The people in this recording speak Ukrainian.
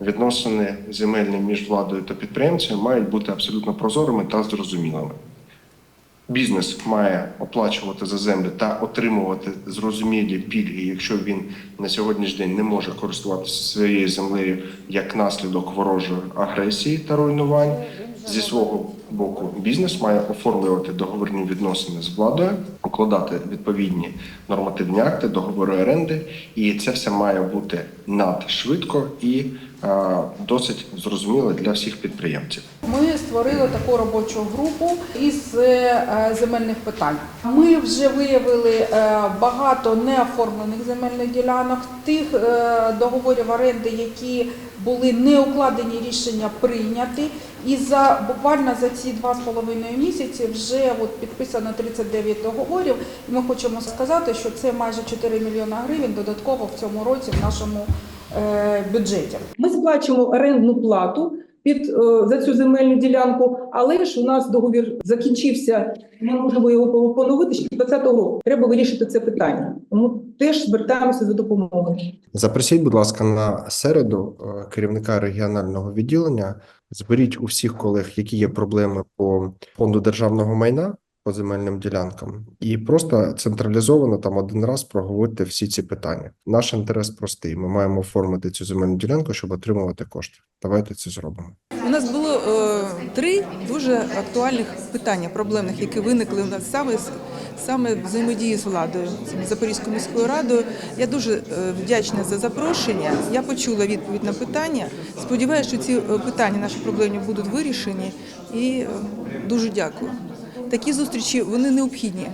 відносини земельні між владою та підприємцями мають бути абсолютно прозорими та зрозумілими. Бізнес має оплачувати за землю та отримувати зрозумілі пільги, якщо він на сьогоднішній день не може користуватися своєю землею як наслідок ворожої агресії та руйнувань. Зі свого боку, бізнес має оформлювати договірні відносини з владою, укладати відповідні нормативні акти, договори оренди, і це все має бути надшвидко і е, досить зрозуміло для всіх підприємців. Ми створили таку робочу групу із е, земельних питань. Ми вже виявили е, багато неоформлених земельних ділянок, тих договорів оренди, які були не укладені, рішення прийняті. І за буквально за ці два з половиною місяці вже от підписано 39 договорів. І ми хочемо сказати, що це майже 4 мільйони гривень додатково в цьому році в нашому е, бюджеті. Ми сплачуємо орендну плату під е, за цю земельну ділянку, але ж у нас договір закінчився. Ми можемо його поновити ще 20 року. Треба вирішити це питання. Тому теж звертаємося за допомогою. Запросіть, будь ласка, на середу е, керівника регіонального відділення. Зберіть у всіх колег, які є проблеми по фонду державного майна по земельним ділянкам, і просто централізовано там один раз проговорити всі ці питання. Наш інтерес простий. Ми маємо оформити цю земельну ділянку, щоб отримувати кошти. Давайте це зробимо. У нас було е, три дуже актуальних питання, проблемних, які виникли у нас саме саме взаємодії з владою, Запорізькою міською радою. Я дуже е, вдячна за запрошення. Я почула відповідь на питання. Сподіваюся, що ці е, питання наші проблемні будуть вирішені. І е, дуже дякую. Такі зустрічі вони необхідні.